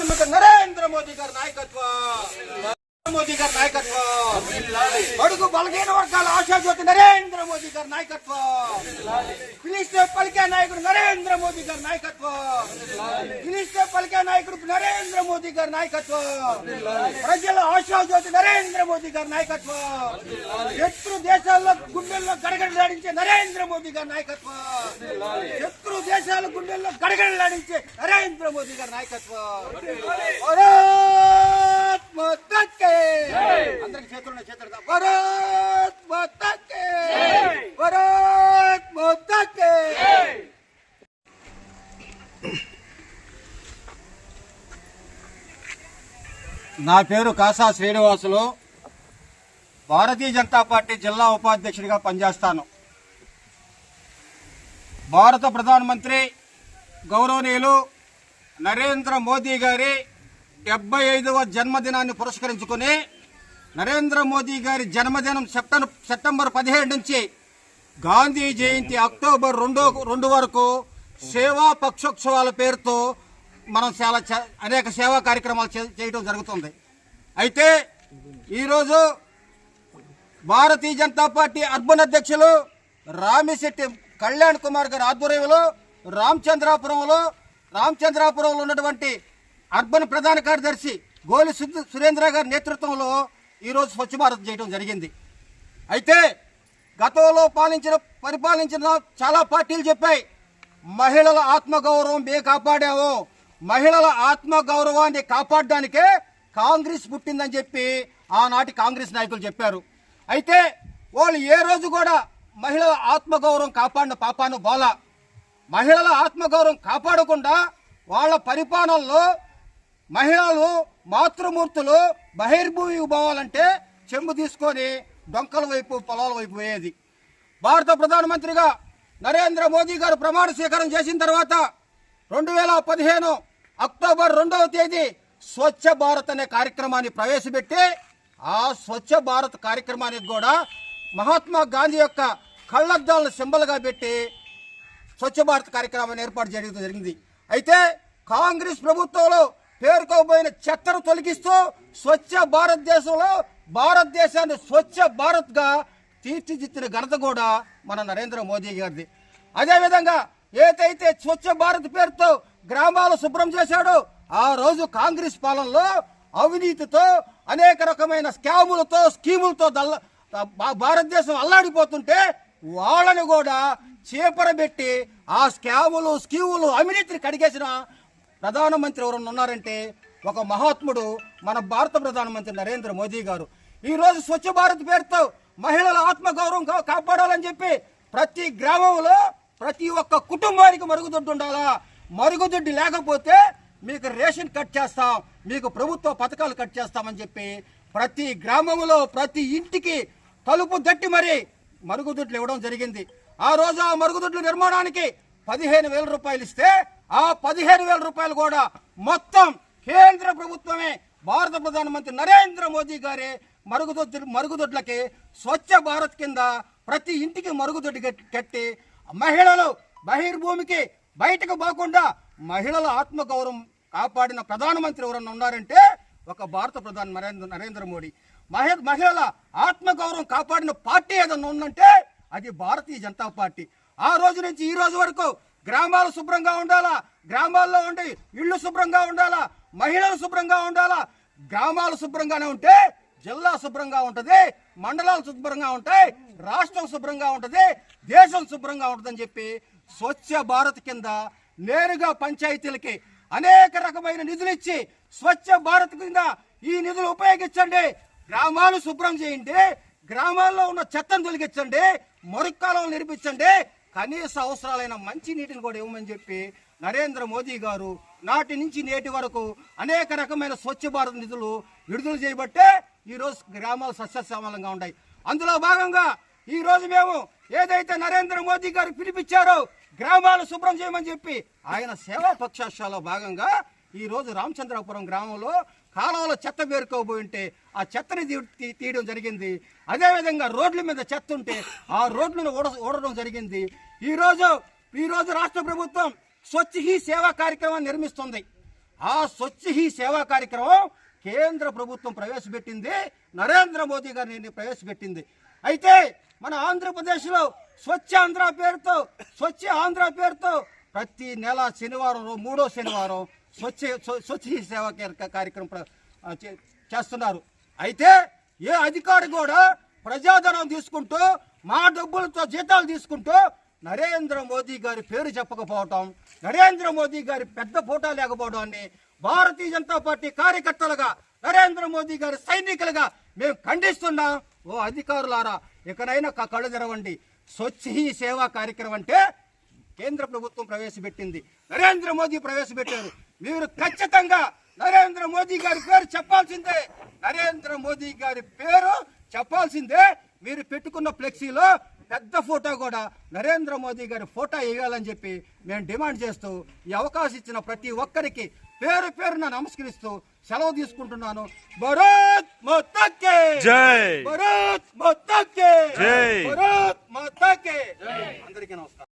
ప్రధానమంత్రి నరేంద్ర మోదీ గారి నాయకత్వం. నరేంద్ర మోదీ గారి నాయకత్వం. అడుగు బలహీన వర్గాల ఆశాజ్యోతి నరేంద్ర మోదీ గారి నాయకత్వం. పిలిస్తే పలికే నాయకుడు నరేంద్ర మోదీ గారి నాయకత్వం. పిలిస్తే పలికే నాయకుడు నరేంద్ర మోదీ గారి నాయకత్వం. ప్రజల ఆశాజ్యోతి నరేంద్ర మోదీ గారి నాయకత్వం. శత్రు దేశాల్లో గుండెల్లో గడగడలాడించే నరేంద్ర మోదీ గారి నాయకత్వం. శత్రు దేశాల గుండెల్లో గడగడలాడించే నరేంద్ర మోదీ గారి నాయకత్వం. అందరికి చేతులు చేతులు భారత్ భారత్ నా పేరు కాసా శ్రీనివాసులు. భారతీయ జనతా పార్టీ జిల్లా ఉపాధ్యక్షుడిగా పనిచేస్తాను. భారత ప్రధానమంత్రి గౌరవనీయులు నరేంద్ర మోదీ గారి డెబ్బై ఐదవ జన్మదినాన్ని పురస్కరించుకుని నరేంద్ర మోదీ గారి జన్మదినం సెప్టెంబర్ సెప్టెంబర్ పదిహేడు నుంచి గాంధీ జయంతి అక్టోబర్ రెండో రెండు వరకు సేవా పక్షోత్సవాల పేరుతో మనం చాలా చ- అనేక సేవా కార్యక్రమాలు చే- చేయడం జరుగుతుంది. అయితే ఈరోజు భారతీయ జనతా పార్టీ అర్బన్ అధ్యక్షులు రామిశెట్టి కళ్యాణ్ కుమార్ గారి ఆధ్వర్యంలో రామచంద్రాపురంలో రామచంద్రాపురంలో ఉన్నటువంటి అర్బన్ ప్రధాన కార్యదర్శి గోలి సురేంద్ర గారి నేతృత్వంలో ఈరోజు స్వచ్ఛ భారత్ చేయడం జరిగింది. అయితే గతంలో పాలించిన పరిపాలించిన చాలా పార్టీలు చెప్పాయి. మహిళల ఆత్మగౌరవం మేము కాపాడాము. మహిళల ఆత్మగౌరవాన్ని కాపాడడానికే కాంగ్రెస్ పుట్టిందని చెప్పి ఆనాటి కాంగ్రెస్ నాయకులు చెప్పారు. అయితే వాళ్ళు ఏ రోజు కూడా మహిళల ఆత్మగౌరవం కాపాడిన పాపాను బోలా. మహిళల ఆత్మగౌరవం కాపాడకుండా వాళ్ళ పరిపాలనలో మహిళలు మాతృమూర్తులు బహిర్భూమికి పోవాలంటే చెంబు తీసుకొని డొంకల వైపు పొలాల వైపు పోయేది. భారత ప్రధానమంత్రిగా నరేంద్ర మోదీ గారు ప్రమాణ స్వీకారం చేసిన తర్వాత రెండు వేల పదిహేను అక్టోబర్ రెండవ తేదీ స్వచ్ఛ భారత్ అనే కార్యక్రమాన్ని ప్రవేశపెట్టి ఆ స్వచ్ఛ భారత్ కార్యక్రమానికి కూడా మహాత్మా గాంధీ యొక్క కళ్ళద్దాలను సింబల్గా పెట్టి స్వచ్ఛ భారత్ కార్యక్రమాన్ని ఏర్పాటు చేయడం జరిగింది. అయితే కాంగ్రెస్ ప్రభుత్వంలో పోయిన చెత్తను తొలగిస్తూ స్వచ్ఛ భారతదేశంలో భారతదేశాన్ని స్వచ్ఛ భారత్గా తీర్చిదిద్దిన ఘనత కూడా మన నరేంద్ర మోదీ గారిది. అదేవిధంగా ఏదైతే స్వచ్ఛ భారత్ పేరుతో గ్రామాలు శుభ్రం చేశాడో ఆ రోజు కాంగ్రెస్ పాలనలో అవినీతితో అనేక రకమైన స్కాములతో స్కీములతో దల్ల భారతదేశం అల్లాడిపోతుంటే వాళ్ళని కూడా చేపరబెట్టి ఆ స్కాములు స్కీములు అవినీతిని కడిగేసిన ప్రధానమంత్రి ఎవరన్నా ఉన్నారంటే ఒక మహాత్ముడు మన భారత ప్రధానమంత్రి నరేంద్ర మోదీ గారు. ఈరోజు స్వచ్ఛ భారత్ పేరుతో మహిళల ఆత్మగౌరవం కాపాడాలని చెప్పి ప్రతి గ్రామంలో ప్రతి ఒక్క కుటుంబానికి మరుగుదొడ్డు ఉండాలా? మరుగుదొడ్డి లేకపోతే మీకు రేషన్ కట్ చేస్తాం మీకు ప్రభుత్వ పథకాలు కట్ చేస్తామని చెప్పి ప్రతి గ్రామంలో ప్రతి ఇంటికి తలుపు దట్టి మరి మరుగుదొడ్లు ఇవ్వడం జరిగింది. ఆ రోజు ఆ మరుగుదొడ్ల నిర్మాణానికి పదిహేను వేల రూపాయలు ఇస్తే ఆ పదిహేను వేల రూపాయలు కూడా మొత్తం కేంద్ర ప్రభుత్వమే భారత ప్రధానమంత్రి నరేంద్ర మోదీ గారే మరుగుదొడ్డు మరుగుదొడ్లకి స్వచ్ఛ భారత్ కింద ప్రతి ఇంటికి మరుగుదొడ్డి కట్టి- కట్టి మహిళలు బహిర్భూమికి బయటకు పోకుండా మహిళల ఆత్మగౌరవం కాపాడిన ప్రధానమంత్రి ఎవరన్నా ఉన్నారంటే ఒక భారత ప్రధాని నరేంద్ర నరేంద్ర మోడీ. మహి మహిళల ఆత్మగౌరవం కాపాడిన పార్టీ ఏదన్నా ఉందంటే అది భారతీయ జనతా పార్టీ. ఆ రోజు నుంచి ఈ రోజు వరకు గ్రామాలు శుభ్రంగా ఉండాలా? గ్రామాల్లో ఉండి ఇళ్ళు శుభ్రంగా ఉండాలా? మహిళలు శుభ్రంగా ఉండాలా? గ్రామాలు శుభ్రంగానే ఉంటే జిల్లా శుభ్రంగా ఉంటుంది మండలాలు శుభ్రంగా ఉంటాయి రాష్ట్రం శుభ్రంగా ఉంటుంది దేశం శుభ్రంగా ఉంటుందని చెప్పి స్వచ్ఛ భారత్ కింద నేరుగా పంచాయతీలకి అనేక రకమైన నిధులు ఇచ్చి స్వచ్ఛ భారత్ కింద ఈ నిధులు ఉపయోగించండి. గ్రామాలు శుభ్రం చేయండి. గ్రామాల్లో ఉన్న చెత్తను తొలగించండి. మరుక్కాలను నిర్మించండి. కనీస అవసరాలైన మంచి నీటిని కూడా ఇవ్వమని చెప్పి నరేంద్ర మోదీ గారు నాటి నుంచి నేటి వరకు అనేక రకమైన స్వచ్ఛ భారత్ నిధులు విడుదల చేయబట్టే ఈరోజు గ్రామాలు సస్యశ్యామలంగా ఉన్నాయి. అందులో భాగంగా ఈ రోజు మేము ఏదైతే నరేంద్ర మోదీ గారు పిలిపించారో గ్రామాలు శుభ్రం చేయమని చెప్పి ఆయన సేవా పక్షాలలో భాగంగా ఈ రోజు రామచంద్రపురం గ్రామంలో కాలంలో చెత్త పేరుకోబోయి ఉంటే ఆ చెత్తని తీయడం జరిగింది. అదేవిధంగా రోడ్ల మీద చెత్త ఉంటే ఆ రోడ్లను ఊడ ఓడడం జరిగింది. ఈరోజు ఈరోజు ఈ రోజు రాష్ట్ర ప్రభుత్వం స్వచ్ఛ హీ సేవా కార్యక్రమాన్ని నిర్మిస్తుంది. ఆ స్వచ్ఛ హీ సేవా కార్యక్రమం కేంద్ర ప్రభుత్వం ప్రవేశపెట్టింది. నరేంద్ర మోదీ గారిని ప్రవేశపెట్టింది. అయితే మన ఆంధ్రప్రదేశ్లో స్వచ్ఛ ఆంధ్ర పేరుతో స్వచ్ఛ ఆంధ్ర పేరుతో ప్రతి నెల శనివారం మూడో శనివారం స్వచ్ఛ స్వచ్ఛ సేవా కార్యక్రమం చే- చేస్తున్నారు. అయితే ఏ అధికారి కూడా ప్రజాధనం తీసుకుంటూ మా డబ్బులతో జీతాలు తీసుకుంటూ నరేంద్ర మోదీ గారి పేరు చెప్పకపోవటం నరేంద్ర మోదీ గారి పెద్ద ఫోటో లేకపోవడాన్ని భారతీయ జనతా పార్టీ కార్యకర్తలుగా నరేంద్ర మోదీ గారి సైనికులుగా మేము ఖండిస్తున్నాం. ఓ అధికారులారా ఇకనైనా కళ్ళు తెరవండి. స్వచ్ఛ సేవా కార్యక్రమం అంటే కేంద్ర ప్రభుత్వం ప్రవేశపెట్టింది. నరేంద్ర మోదీ ప్రవేశపెట్టారు. మీరు ఖచ్చితంగా నరేంద్ర మోదీ గారి పేరు చెప్పాల్సిందే. నరేంద్ర మోదీ గారి పేరు చెప్పాల్సిందే. మీరు పెట్టుకున్న ఫ్లెక్సీలో పెద్ద ఫోటో కూడా నరేంద్ర మోదీ గారి ఫోటో వేయాలని చెప్పి మేము డిమాండ్ చేస్తూ ఈ అవకాశం ఇచ్చిన ప్రతి ఒక్కరికి పేరు పేరున నమస్కరిస్తూ సెలవు తీసుకుంటున్నాను. భరత్ మొత్తకే జై. భరత్ మొత్తకే జై. భరత్